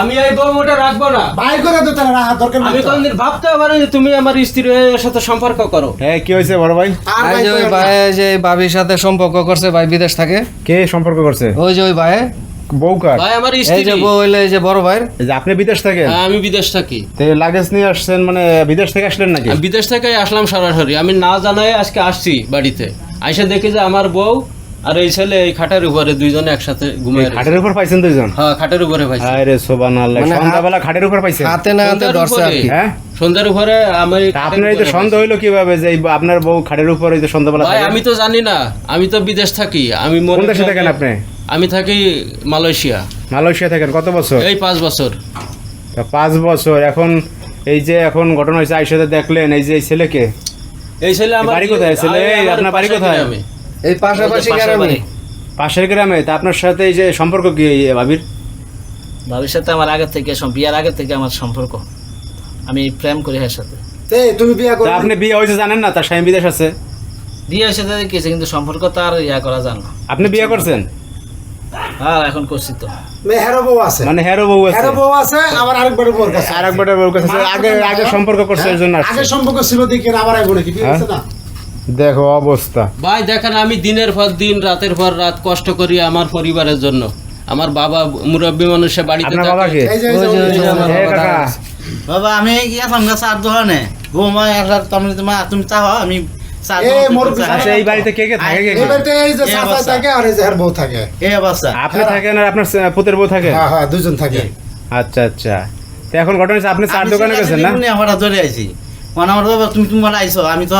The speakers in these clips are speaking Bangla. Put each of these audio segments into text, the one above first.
আমি এই বউ মোটা রাখব না। ভাই করে তো তারা রাখা দরকার আমি তো। কোনদিন ভাবতে পারি যে তুমি আমার স্ত্রীর সাথে সম্পর্ক করো। হ্যাঁ কি হয়েছে বড় ভাই? আর ভাই ওই ভাই যে ভাবির সাথে সম্পর্ক করছে ভাই বিদেশ থাকে। কে সম্পর্ক করছে? ওই যে ওই ভাই। বউ কার? ভাই আমার এই স্ত্রী। যে বউ হইলে এই যে বড় ভাইয়ের এই যে আপনি বিদেশ থাকেন? হ্যাঁ, আমি বিদেশ থাকি। তো লাগেজ নিয়ে আসছেন মানে বিদেশ থেকে আসলেন নাকি? আমি বিদেশ থেকে আসলাম সরাসরি। আমি না জানাই আজকে আসছি বাড়িতে। আইসা দেখি যে আমার বউ আর এই ছেলে এই খাটের উপরে দুইজনে একসাথে ঘুমিয়ে খাটের উপর পাইছেন দুইজন? হ্যাঁ খাটের উপরে ভাই হায় রে সোবানাল্লাহ মানে সন্ধ্যাবেলা খাটের উপর পাইছেন হাতে না হাতে ধরছে আর কি। হ্যাঁ? সন্ধ্যার উপরে আমি তা আপনার এই যে সন্দেহ হইল কীভাবে যে আপনার বউ খাটের উপর এই যে সন্ধ্যাবেলা ভাই আমি তো জানি না। আমি তো বিদেশ থাকি। আমি মনে কোন দেশে থাকেন আপনি? আমি থাকি মালয়েশিয়া। মালয়েশিয়া থাকেন। কত বছর? এই পাঁচ বছর। তা পাঁচ বছর। এখন এই যে এখন ঘটনা হয়েছে আইসাতে দেখলেন এই যে এই ছেলেকে? এই ছেলে আমার বাড়ি কোথায়? ছেলে? আমি- আপনার বাড়ি কোথায়? গ্রামে। এই পাশাপাশি পাশের গ্রামে? পাশের গ্রামে তা আপনার সাথে এই যে সম্পর্ক কি এই ভাবির? ভবিষ্যতে আমার আগে থেকে বিয়ার আগে থেকে আমার সম্পর্ক। আমি প্রেম করি এর সাথে। তুমি বিয়া করো। আপনি বিয়ে হয়েছে জানেন না? তার স্বামী বিদেশ আছে। বিয়ের সাথে গেছে কিন্তু সম্পর্ক তো আর ইয়া করা যায় না। আপনি বিয়ে করছেন? হ্যাঁ এখন করছি তো। মেয়ে হেরো বউ আছে। মানে হেরো বউ আছে। হেরো বউ আছে আবার আরেকবার কাছে বউ কাছে আছে। আগে আগে সম্পর্ক করছে এর জন্য হ্যাঁ, আগে সম্পর্ক ছিল দেখে আবার আইবো নাকি? বিয়ে হ্যাঁ? হয়েছে না? দেখো অবস্থা। ভাই দেখেন আমি দিনের পর দিন রাতের পর রাত কষ্ট করি আমার পরিবারের জন্য। আমার বাবা মুরব্বী মানুষের বাড়িতে আপনার। বাবাকে বাবা। কাকা বাবা আমি দোকানে একলা তুমি চাও আমি চা এ, দোকান মোর করতে চাই। এই বাড়িতে কে কে থাকে কে কে? এই বাড়িতে এই যে এই থাকে আর এই যে হের বউ থাকে। এই অবস্থা আপনি থাকেন আর আপনার পুতের বউ থাকে? হ্যাঁ হ্যাঁ দুজন থাকে। আচ্ছা আচ্ছা। তো এখন ঘটনা হচ্ছে আপনি চার আমি দোকানে গেছেন না? ধরে আইছি। মানে আমার বাবা তুমি তোমার আইছো আমি তো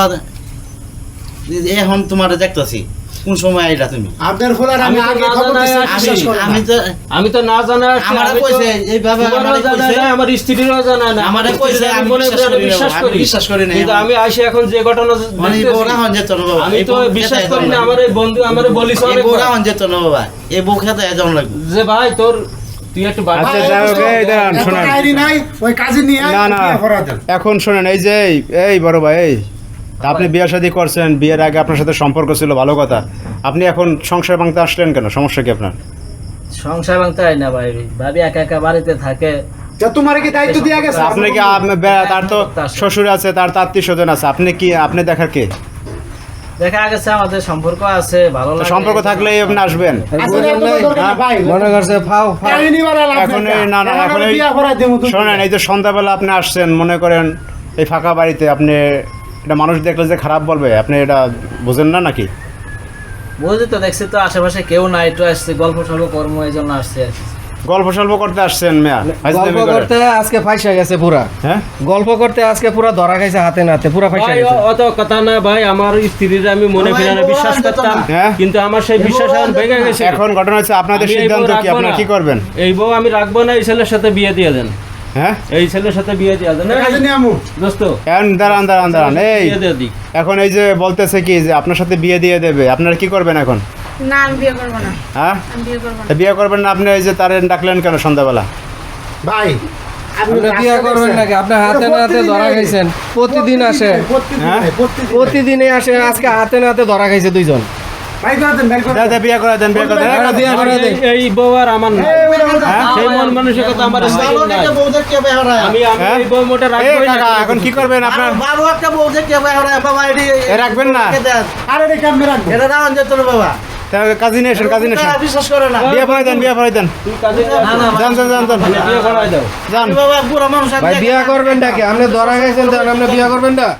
এখন তোমার দেখতেছি কোন সময় আইলা তুমি? আপনার ফুলার আমি আমি আগে খবর দিছি আমি তো আমি তো না জানা আমারে আমি তো- কইছে, এইভাবে তোমারও আমারে জানা কইছে। আমার স্ত্রীরও জানা না আমারে কইছে, আমি মনে বিশ্বাস করি বিশ্বাস করি। না, কিন্তু আমি আসি এখন যে ঘটনা মানে বউরা হন যেত বাবা আমি তো বিশ্বাস করি না আমার বন্ধু আমার বলিস এই অনেক বউরা হন যেত না বাবা এই বউ খেতে যেমন লাগবে। যে ভাই তোর তুই একটু বাড়ি আচ্ছা? এই। এখন শোনেন এই যে এই- এই বড় ভাই এই তা আপনি বিয়ে শাদী করছেন বিয়ের আগে আপনার সাথে সম্পর্ক ছিল ভালো কথা। আপনি এখন সংসার ভাঙতে আসলেন কেন? সমস্যা কি আপনার? সংসার ভাঙতে হয় না ভাই। ভাবি একা একা বাড়িতে থাকে। তা তোমার কি দায়িত্ব দিয়া গেছে? আপনি কি তার তো শ্বশুর আছে তার তো আত্মীয় স্বজন আছে। আপনি কি আপনি দেখার কে? দেখা গেছে আমাদের সম্পর্ক আছে ভালো লাগে। সম্পর্ক থাকলেই আপনি আসবেন। মনে করছে ফাও এখন না না এখন। শোনেন এই যে সন্ধ্যাবেলা আপনি আসছেন মনে করেন এই ফাঁকা বাড়িতে আপনি এটা মানুষ দেখলে যে খারাপ বলবে আপনি এটা বুঝেন না নাকি? বুঝলি তো দেখছি তো আশেপাশে কেউ নাই একটু আসছে গল্প সল্প কর্ম এই জন্য আসছে আর কি। গল্প সল্প করতে আসছেন মেয়া গল্প করতে আজকে ফাইসা গেছে পুরা। হ্যাঁ? গল্প করতে আজকে পুরা ধরা খাইছে হাতে নাতে পুরা ফাইসা ভাই গেছে। অত কথা না ভাই আমার স্ত্রীর আমি মনে ভাই, করি না বিশ্বাস করতাম হ্যাঁ? কিন্তু আমার সেই বিশ্বাস এখন ভেঙে গেছে। এখন ঘটনা হচ্ছে আপনাদের সিদ্ধান্ত কি? আপনারা কি করবেন? এই বউ আমি রাখব না এই ছেলের সাথে বিয়ে দিয়ে দেন। হ্যাঁ? এই ছেলের সাথে বিয়ে দিয়ে দেন কাজে নিয়ে দোস্ত। এখন দাঁড়ান দাঁড়ান দাঁড়ান এই। এখন এই যে বলতেছে কি যে আপনার সাথে বিয়ে দিয়ে দেবে আপনারা কি করবেন এখন? না আমি বিয়ে করব না। হ্যাঁ? বিয়ে করব না। তা বিয়ে করবেন না আপনি এই যে তার ডাকলেন কেন সন্ধ্যাবেলা? ভাই বিয়ে করবেন নাকি? হাতে নাতে ধরা খাইছেন। প্রতিদিন আসে। হ্যাঁ? প্রতিদিনে আসে আজকে হাতে নাতে ধরা খাইছে দুইজন। বিয়ে করে দেন বিয়ে করে দেন। হ্যাঁ। এই- বউ আর আমার না। হ্যাঁ? সেই মন আমার আমি হ্যাঁ? এই বউ মোটা এই না। এখন কি করবেন আপনার? বাবু একটা বউ দেখতে বাবা এটি রাখবেন না? আরে রে কেমনে রাখব? এটা রাখুন যেত না বাবা। তা কাজী নিয়ে এসেন কাজী নিয়ে এসেন। তারা বিশ্বাস করে না। বিয়ে পড়াই দেন বিয়ে পড়াই দেন। তুই কাজে যা। না, না, যান যান যান যান। বিয়ে করাই দাও। যান। বাবা বুড়া মানুষ ভাই বিয়া করবেন নাকি আপনি ধরা তখন আপনি বিয়া করবেন না